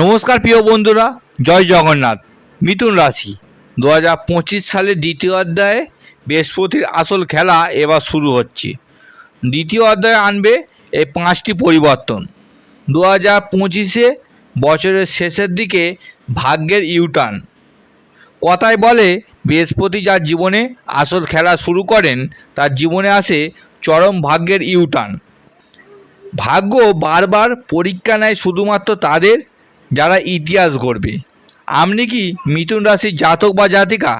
নমস্কার প্রিয় বন্ধুরা, জয় জগন্নাথ। মিথুন রাশি, দু হাজার পঁচিশ সালের দ্বিতীয় অধ্যায়ে বৃহস্পতির আসল খেলা এবার শুরু হচ্ছে। দ্বিতীয় অধ্যায়ে আনবে এই পাঁচটি পরিবর্তন। দু হাজার পঁচিশে বছরের শেষের দিকে ভাগ্যের ইউটার্ন কথায় বলে, বৃহস্পতি যার জীবনে আসল খেলা শুরু করেন, তার জীবনে আসে চরম ভাগ্যের ইউটার্ন ভাগ্য বারবার পরীক্ষা নেয় শুধুমাত্র তাদের যারা ইতিহাস গড়বে। আপনি কি মিথুন রাশির জাতক বা জাতিকা?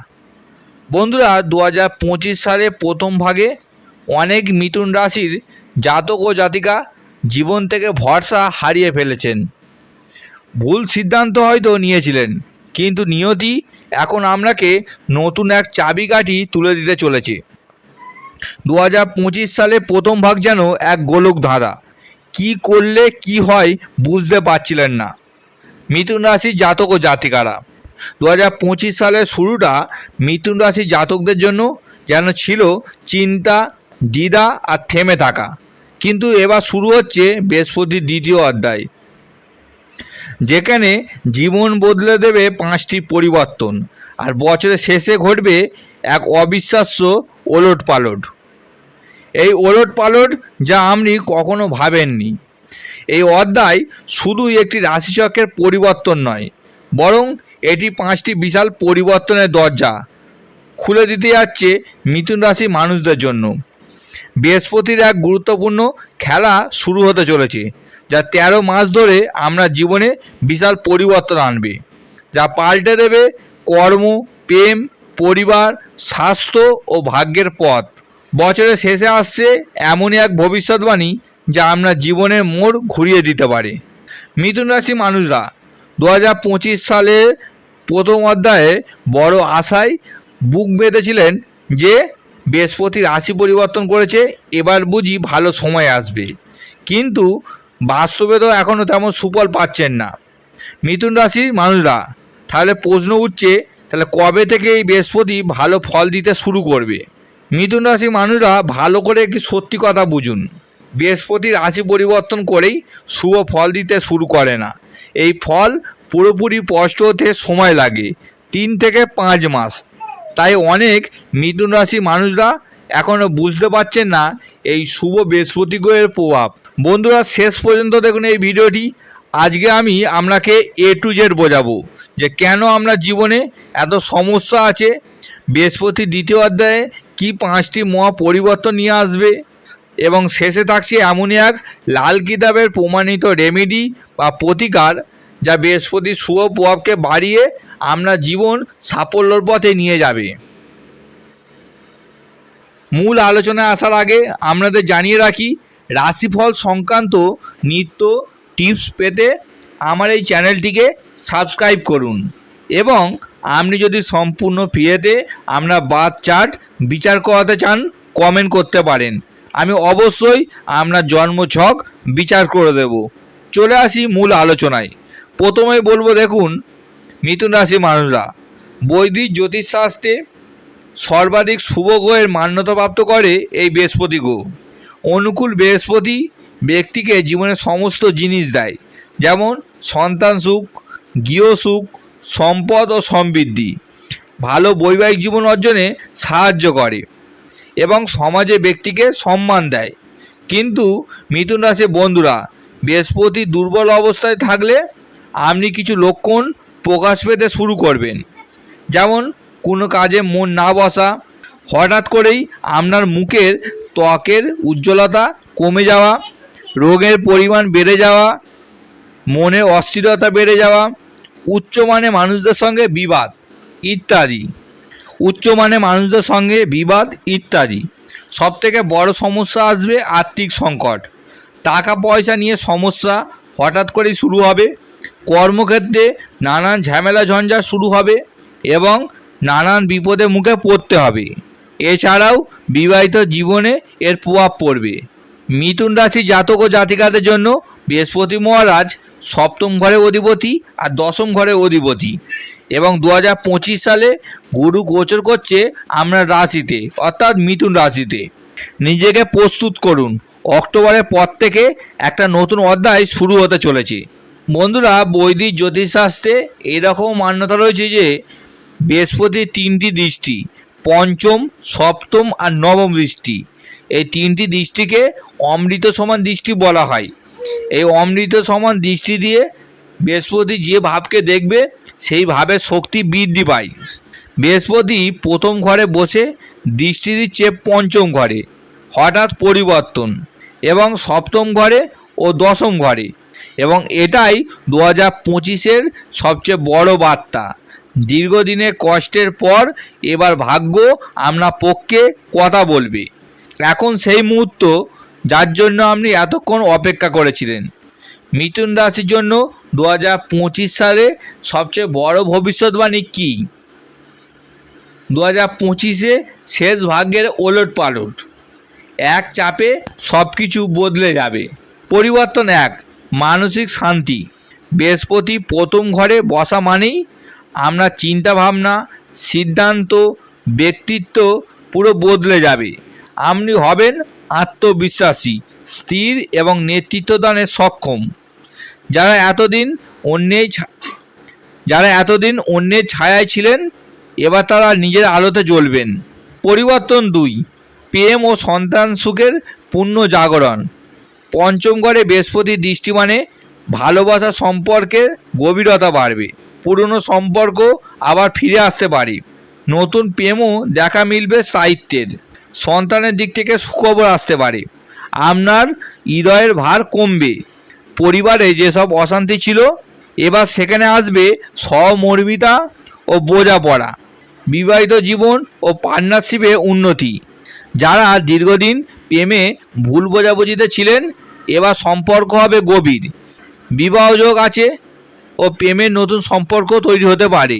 বন্ধুরা দু হাজার পঁচিশ সালে প্রথম ভাগে অনেক মিথুন রাশির জাতক ও জাতিকা জীবন থেকে ভরসা হারিয়ে ফেলেছেন। ভুল সিদ্ধান্ত হয়তো নিয়েছিলেন, কিন্তু নিয়তি এখন আপনাকে নতুন এক চাবিকাঠি তুলে দিতে চলেছে। দু হাজার পঁচিশ সালে প্রথম ভাগ যেন এক গোলক ধাঁধা কি করলে কি হয় বুঝতে পারছিলেন না। মিথুন রাশির জাতক ও জাতিকারা। দু হাজার পঁচিশ সালের শুরুটা মিথুন রাশির জাতকদের জন্য যেন ছিল চিন্তা, দ্বিধা আর থেমে থাকা। কিন্তু এবার শুরু হচ্ছে বৃহস্পতির দ্বিতীয় অধ্যায়। যেখানে জীবন বদলে দেবে পাঁচটি পরিবর্তন আর বছরের শেষে ঘটবে এক অবিশ্বাস্য ওলট পালট এই ওলট পালট যা আপনি কখনো ভাবেননি। এই অধ্যায় শুধুই একটি রাশিচক্রের পরিবর্তন নয়, বরং এটি পাঁচটি বিশাল পরিবর্তনের দরজা খুলে দিতে যাচ্ছে মিথুন রাশি মানুষদের জন্য। বৃহস্পতির এক গুরুত্বপূর্ণ খেলা শুরু হতে চলেছে, যা তেরো মাস ধরে আমরা জীবনে বিশাল পরিবর্তন আনবে, যা পাল্টে দেবে কর্ম, প্রেম, পরিবার, স্বাস্থ্য ও ভাগ্যের পথ। বছরের শেষে আসছে এমনই এক ভবিষ্যৎবাণী যা আপনার জীবনের মোড় ঘুরিয়ে দিতে পারে। মিথুন রাশি মানুষরা দু হাজার পঁচিশ সালে প্রথম অধ্যায়ে বড় আশায় বুক বেঁধেছিলেন যে বৃহস্পতি রাশি পরিবর্তন করেছে, এবার বুঝি ভালো সময় আসবে। কিন্তু বাস্তবে তো এখনও তেমন সুফল পাচ্ছেন না। মিথুন রাশির মানুষরা, তাহলে প্রশ্ন উঠছে, তাহলে কবে থেকে এই বৃহস্পতি ভালো ফল দিতে শুরু করবে? মিথুন রাশির মানুষরা ভালো করে একটি সত্যি কথা বুঝুন। বৃহস্পতি রাশি পরিবর্তন করেই শুভ ফল দিতে শুরু করে না। এই ফল পুরোপুরি স্পষ্ট হতে সময় লাগে, তিন থেকে পাঁচ মাস। তাই অনেক মিথুন রাশি মানুষরা এখনও বুঝতে পারছেন না এই শুভ বৃহস্পতি গ্রহের প্রভাব। বন্ধুরা, শেষ পর্যন্ত দেখুন এই ভিডিওটি। আজকে আমি আপনাকে এ টু জেড বোঝাবো যে কেন আমরা জীবনে এত সমস্যা আছে। বৃহস্পতি দ্বিতীয় অধ্যায়ে কি পাঁচটি মহা পরিবর্তন নিয়ে আসবে? এবং শেষে থাকছে এমনই এক লাল কিতাবের প্রমাণিত রেমেডি বা প্রতিকার যা বৃহস্পতির শুভ প্রভাবকে বাড়িয়ে আমরা জীবন সাফল্যর পথে নিয়ে যাবে। মূল আলোচনায় আসার আগে আপনাদের জানিয়ে রাখি, রাশিফল সংক্রান্ত নিত্য টিপস পেতে আমার এই চ্যানেলটিকে সাবস্ক্রাইব করুন এবং আপনি যদি সম্পূর্ণ ফ্রিতে আমরা বাদ চার্ট বিচার করাতে চান কমেন্ট করতে পারেন। আমি অবশ্যই আপনার জন্মছক বিচার করে দেব। চলে আসি মূল আলোচনায়। প্রথমেই বলব দেখুন, মিথুন রাশি মানুষরা, বৈদিক জ্যোতিষশাস্ত্রে সর্বাধিক শুভ গ্রহের মান্যতাপ্রাপ্ত করে এই বৃহস্পতি গ্রহ। অনুকূল বৃহস্পতি ব্যক্তিকে জীবনের সমস্ত জিনিস দেয়, যেমন সন্তান সুখ, গৃহ সুখ, সম্পদ ও সমৃদ্ধি। ভালো বৈবাহিক জীবন অর্জনে সাহায্য করে। এবং সমাজে ব্যক্তিকে সম্মান দেয়। কিন্তু মিথুন রাশির বন্ধুরা, বৃহস্পতি দুর্বল অবস্থায় থাকলে আপনি কিছু লক্ষণ প্রকাশ পেতে শুরু করবেন। যেমন, কোনো কাজে মন না বসা, হঠাৎ করেই আপনার মুখের ত্বকের উজ্জ্বলতা কমে যাওয়া, রোগের পরিমাণ বেড়ে যাওয়া মনে অস্থিরতা বেড়ে যাওয়া উচ্চমানে মানুষদের সঙ্গে বিবাদ ইত্যাদি। উচ্চমানে মানুষদের সঙ্গে বিবাদ ইত্যাদি। সবথেকে বড় সমস্যা আসবে আর্থিক সংকট। টাকা পয়সা নিয়ে সমস্যা হঠাৎ করেই শুরু হবে। কর্মক্ষেত্রে নানান ঝামেলা ঝঞ্ঝাট শুরু হবে এবং নানান বিপদের মুখে পড়তে হবে। এছাড়াও বিবাহিত জীবনে এর প্রভাব পড়বে। মিথুন রাশি জাতক ও জাতিকাদের জন্য বৃহস্পতি মহারাজ সপ্তম ঘরে অধিপতি আর দশম ঘরে অধিপতি। এবং দু হাজার পঁচিশ সালে গুরু গোচর করছে আমরা রাশিতে, অর্থাৎ মিথুন রাশিতে। নিজেকে প্রস্তুত করুন। অক্টোবরের পর থেকে একটা নতুন অধ্যায় শুরু হতে চলেছে। বন্ধুরা, বৈদিক জ্যোতিষশাস্ত্রে এরকম মান্যতা রয়েছে যে বৃহস্পতির তিনটি দৃষ্টি, পঞ্চম, সপ্তম আর নবম দৃষ্টি। এই তিনটি দৃষ্টিকে অমৃত সমান দৃষ্টি বলা হয়। এই অমৃত সমান দৃষ্টি দিয়ে বৃহস্পতি যে ভাবকে দেখবে, সেই ভাবের শক্তি বৃদ্ধি পায়। বৃহস্পতি প্রথম ঘরে বসে দৃষ্টি দিচ্ছে পঞ্চম ঘরে, হঠাৎ পরিবর্তন এবং সপ্তম ঘরে ও দশম ঘরে এবং এটাই দু হাজার পঁচিশের সবচেয়ে বড় বার্তা। দীর্ঘদিনের কষ্টের পর এবার ভাগ্য আপনার পক্ষে কথা বলবে। এখন সেই মুহূর্ত যার জন্য আপনি এতক্ষণ অপেক্ষা করেছিলেন। মিথুন রাশির জন্য দু হাজার পঁচিশ সালে সবচেয়ে বড় ভবিষ্যৎবাণী কী? দু হাজার পঁচিশে শেষ ভাগ্যের ওলট পালট এক চাপে সব কিছু বদলে যাবে। পরিবর্তন এক, মানসিক শান্তি। বৃহস্পতি প্রথম ঘরে বসা মানেই আমরা চিন্তাভাবনা, সিদ্ধান্ত, ব্যক্তিত্ব পুরো বদলে যাবে। আপনি হবেন আত্মবিশ্বাসী, স্থির এবং নেতৃত্বদানে সক্ষম। যারা এতদিন অন্যের যারা এতদিন অন্যের ছায়ায় ছিলেন, এবার তারা নিজের আলোতে জ্বলবেন। পরিবর্তন দুই, প্রেম ও সন্তান সুখের পূর্ণ জাগরণ। পঞ্চম ঘরে বৃহস্পতির দৃষ্টি মানে ভালোবাসা সম্পর্কের গভীরতা বাড়বে। পুরনো সম্পর্ক আবার ফিরে আসতে পারে। নতুন প্রেমও দেখা মিলবে স্থায়িত্বের সন্তানের দিক থেকে সুখবর আসতে পারে। আপনার হৃদয়ের ভার কমবে। পরিবারে যেসব অশান্তি ছিল, এবার সেখানে আসবে সহমর্মিতা ও বোঝাপড়া, বিবাহিত জীবন ও পার্টনারশিপে উন্নতি। যারা দীর্ঘদিন প্রেমে ভুল বোঝাবুঝিতে ছিলেন, এবার সম্পর্ক হবে গভীর। বিবাহযোগ আছে ও প্রেমের নতুন সম্পর্ক তৈরি হতে পারে।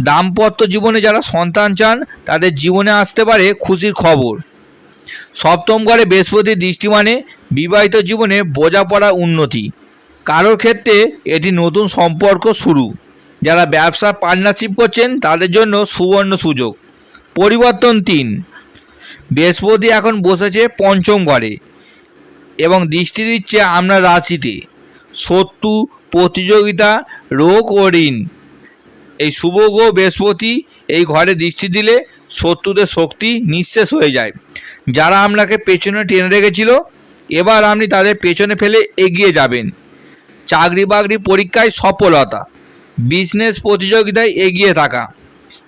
দাম্পত্য জীবনে যারা সন্তান চান, তাদের জীবনে আসতে পারে খুশির খবর। সপ্তম ঘরে বৃহস্পতির দৃষ্টি মানে বিবাহিত জীবনে বোঝা বোঝাপড়া উন্নতি। কারোর ক্ষেত্রে এটি নতুন সম্পর্ক শুরু। যারা ব্যবসা পার্টনারশিপ করছেন, তাদের জন্য সুবর্ণ সুযোগ। পরিবর্তন তিন। বৃহস্পতি এখন বসেছে পঞ্চম ঘরে এবং দৃষ্টি দিচ্ছে আপনার রাশিতে। শত্রু, প্রতিযোগিতা, রোগ ও ঋণ। এই শুভ গ্রহ বৃহস্পতি, এই ঘরে দৃষ্টি দিলে শত্রুদের শক্তি নিঃশেষ হয়ে যায়। যারা আপনাকে পেছনে টেনে রেখেছিল, এবার আপনি তাদের পেছনে ফেলে এগিয়ে যাবেন। চাকরি বাকরি পরীক্ষায় সফলতা বিজনেস প্রতিযোগিতায় এগিয়ে থাকা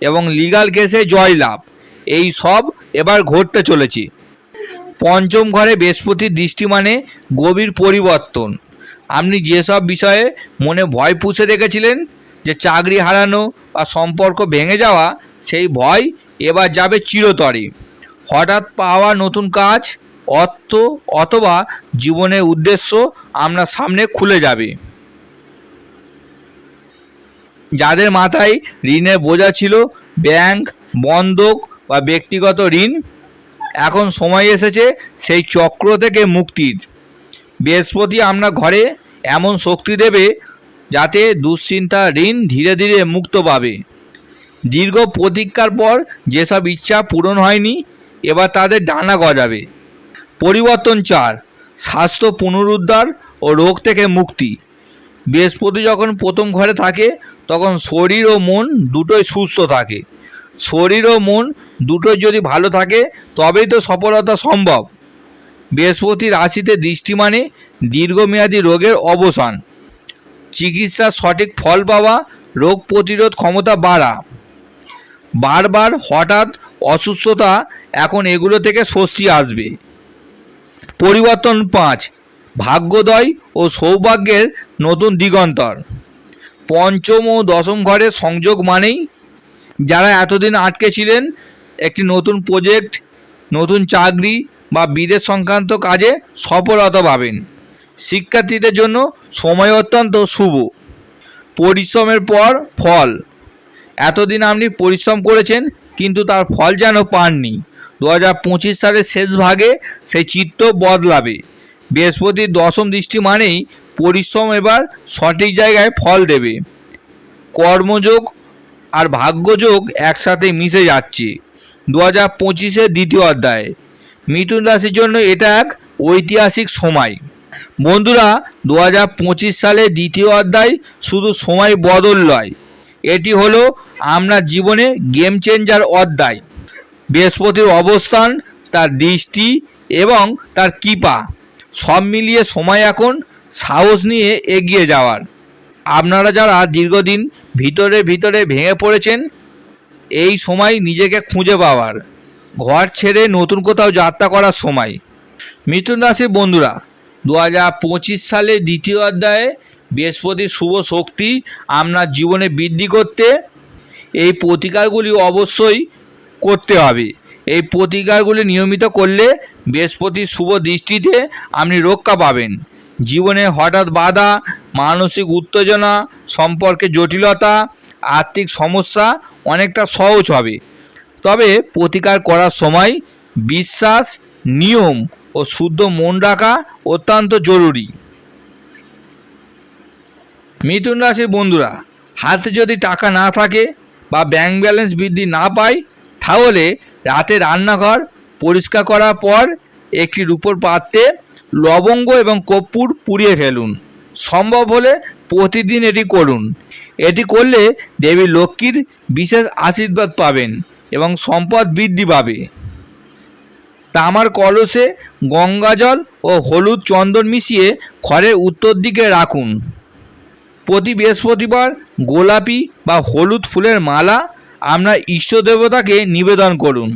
এবং লিগাল কেসে জয়লাভ, এই সব এবার ঘটতে চলেছে। পঞ্চম ঘরে বৃহস্পতির দৃষ্টি মানে গভীর পরিবর্তন। আপনি যেসব বিষয়ে মনে ভয় পুষে রেখেছিলেন যে চাকরি হারানো বা সম্পর্ক ভেঙে যাওয়া, সেই ভয় এবার যাবে চিরতরে। হঠাৎ পাওয়া নতুন কাজ, অর্থ অথবা জীবনের উদ্দেশ্য আপনার সামনে খুলে যাবে। যাদের মাথায় ঋণের বোঝা ছিল, ব্যাংক, বন্ধক বা ব্যক্তিগত ঋণ, এখন সময় এসেছে সেই চক্র থেকে মুক্তির। বৃহস্পতি আমরা ঘরে এমন শক্তি দেবে যাতে দুশ্চিন্তা ঋণ ধীরে ধীরে মুক্ত পাবে। দীর্ঘ প্রতীক্ষার পর যেসব ইচ্ছা পূরণ হয়নি, এবার তাদের ডানা গজাবে। পরিবর্তন চার, স্বাস্থ্য পুনরুদ্ধার ও রোগ থেকে মুক্তি। বৃহস্পতি যখন প্রথম ঘরে থাকে, তখন শরীর ও মন দুটোই সুস্থ থাকে। শরীর ও মন দুটোই যদি ভালো থাকে, তবেই তো সফলতা সম্ভব। বৃহস্পতি রাশিতে দৃষ্টি মানে দীর্ঘমেয়াদী রোগের অবসান। চিকিৎসার সঠিক ফল পাওয়া, রোগ প্রতিরোধ ক্ষমতা বাড়া। বারবার হঠাৎ অসুস্থতা, এখন এগুলো থেকে স্বস্তি আসবে। পরিবর্তন পাঁচ, ভাগ্যোদয় ও সৌভাগ্যের নতুন দিগন্তর। পঞ্চম ও দশম ঘরের সংযোগ মানেই যারা এতদিন আটকে ছিলেন, একটি নতুন প্রজেক্ট নতুন চাকরি বা বিদেশ সংক্রান্ত কাজে সফলতা পাবেন শিক্ষার্থীদের জন্য সময় অত্যন্ত শুভ। পরিশ্রমের পর ফল। এতদিন আপনি পরিশ্রম করেছেন, কিন্তু তার ফল যেন পাননি। দু হাজার পঁচিশ সালের শেষ ভাগে সেই চিত্র বদলাবে। বৃহস্পতির দশম দৃষ্টি মানেই পরিশ্রম এবার সঠিক জায়গায় ফল দেবে। কর্মযোগ আর ভাগ্যযোগ একসাথে মিশে যাচ্ছে। দু হাজার পঁচিশের দ্বিতীয় অধ্যায়। মিথুন রাশির জন্য এটা এক ঐতিহাসিক সময়। বন্ধুরা দু হাজার পঁচিশ সালে দ্বিতীয় অধ্যায় শুধু সময় বদল নয়, এটি হলো আমরা জীবনে গেম চেঞ্জার অধ্যায়। বৃহস্পতির অবস্থান, তার দৃষ্টি এবং তার কৃপা, সব মিলিয়ে সময় এখন সাহস নিয়ে এগিয়ে যাওয়ার। আপনারা যারা দীর্ঘদিন ভিতরে ভিতরে ভেঙে পড়েছেন, এই সময় নিজেকে খুঁজে পাওয়ার, ঘর ছেড়ে নতুন কোথাও যাত্রা করার সময়। মিথুন রাশির বন্ধুরা দু হাজার পঁচিশ সালে দ্বিতীয় অধ্যায়ে বৃহস্পতির শুভ শক্তি আপনার জীবনে বৃদ্ধি করতে এই প্রতিকারগুলি অবশ্যই করতে হবে। এই প্রতিকারগুলি নিয়মিত করলে বৃহস্পতির শুভ দৃষ্টিতে আপনি রক্ষা পাবেন। জীবনে হঠাৎ বাধা, মানসিক উত্তেজনা, সম্পর্কে জটিলতা, আর্থিক সমস্যা অনেকটা সহজ হবে। তবে প্রতিকার করার সময় বিশ্বাস, নিয়ম ও শুদ্ধ মন রাখা অত্যন্ত জরুরি। মিথুন রাশির বন্ধুরা, হাতে যদি টাকা না থাকে বা ব্যাংক ব্যালেন্স বৃদ্ধি না পায়, তাহলে রাতে রান্নাঘর পরিষ্কার করার পর একটি রূপোর পাত্রে লবঙ্গ এবং কর্পূর পুড়িয়ে ফেলুন। সম্ভব হলে প্রতিদিন এটি করুন। এটি করলে দেবী লক্ষ্মীর বিশেষ আশীর্বাদ পাবেন এবং সম্পদ বৃদ্ধি পাবে। তামার কলসে গঙ্গাজল ও হলুদ চন্দন মিশিয়ে ঘরের উত্তর দিকে রাখুন। প্রতি বৃহস্পতিবার গোলাপি বা হলুদ ফুলের মালা আপনার ইষ্ট দেবতাকে নিবেদন করুন।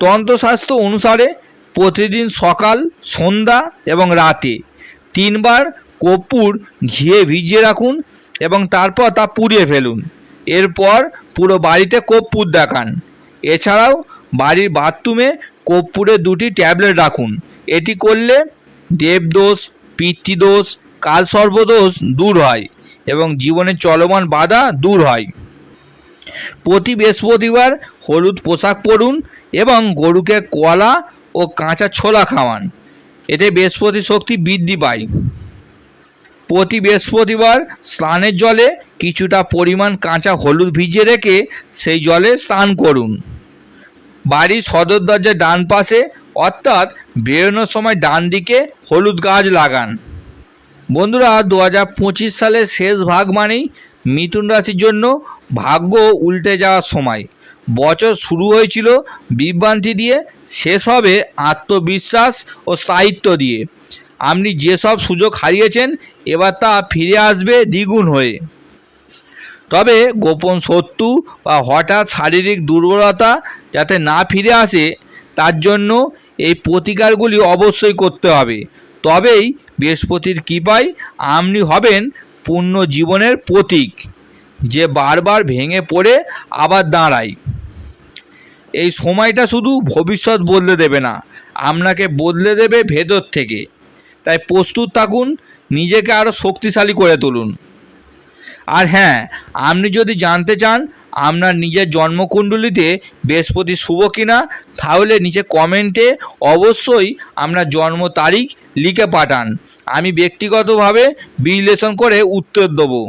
তন্ত্রশাস্ত্র অনুসারে প্রতিদিন সকাল, সন্ধ্যা এবং রাতে তিনবার কর্পূর ঘিয়ে ভিজিয়ে রাখুন এবং তারপর তা পুড়িয়ে ফেলুন। এরপর পুরো বাড়িতে কর্পূর দেখান। এছাড়াও বাড়ির বাথরুমে কর্পূরের দুটি ট্যাবলেট রাখুন। এটি করলে দেবদোষ, পিতৃদোষ, কালসর্পদোষ দূর হয় এবং জীবনের চলমান বাধা দূর হয়। প্রতি বৃহস্পতিবার হলুদ পোশাক পরুন এবং গরুকে কলা ও কাঁচা ছোলা খাওয়ান। এতে বৃহস্পতি শক্তি বৃদ্ধি পায়। প্রতি বৃহস্পতিবার স্নানের জলে কিছুটা পরিমাণ কাঁচা হলুদ ভিজিয়ে রেখে সেই জলে স্নান করুন। বাড়ির সদর দরজার ডান পাশে, অর্থাৎ বেরোনোর সময় ডান দিকে হলুদ গাছ লাগান। বন্ধুরা দু হাজার পঁচিশ সালের শেষ ভাগ মানেই মিথুন রাশির জন্য ভাগ্য উল্টে যাওয়ার সময়। বছর শুরু হয়েছিল বিভ্রান্তি দিয়ে, শেষ হবে আত্মবিশ্বাস ও স্থায়িত্ব দিয়ে। আপনি যেসব সুযোগ হারিয়েছেন, এবার তা ফিরে আসবে দ্বিগুণ হয়ে। তবে গোপন শত্রু বা হঠাৎ শারীরিক দুর্বলতা যাতে না ফিরে আসে, তার জন্য এই প্রতিকারগুলি অবশ্যই করতে হবে। তবেই বৃহস্পতির কৃপায় আপনি হবেন পূর্ণ জীবনের প্রতীক, যে বারবার ভেঙে পড়ে আবার দাঁড়ায়। এই সময়টা শুধু ভবিষ্যৎ বদলে দেবে না আপনাকে বদলে দেবে ভেতর থেকে। তাই প্রস্তুত থাকুন, নিজেকে আরও শক্তিশালী করে তুলুন। আর হ্যাঁ আপনি যদি জানতে চান আপনার নিজের জন্মকুণ্ডলিতে বৃহস্পতি শুভ কিনা, তাহলে নিচে কমেন্টে অবশ্যই আপনার জন্ম তারিখ লিখে পাঠান। আমি ব্যক্তিগতভাবে বিশ্লেষণ করে উত্তর দেবো।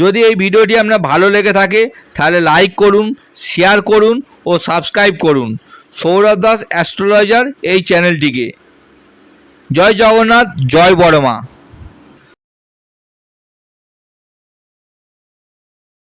যদি এই ভিডিওটি আপনার ভালো লেগে থাকে, তাহলে লাইক করুন শেয়ার করুন ও সাবস্ক্রাইব করুন। সৌরভ দাস অ্যাস্ট্রোলজার এই চ্যানেলটিকে জয় জগন্নাথ, জয় বড়মা।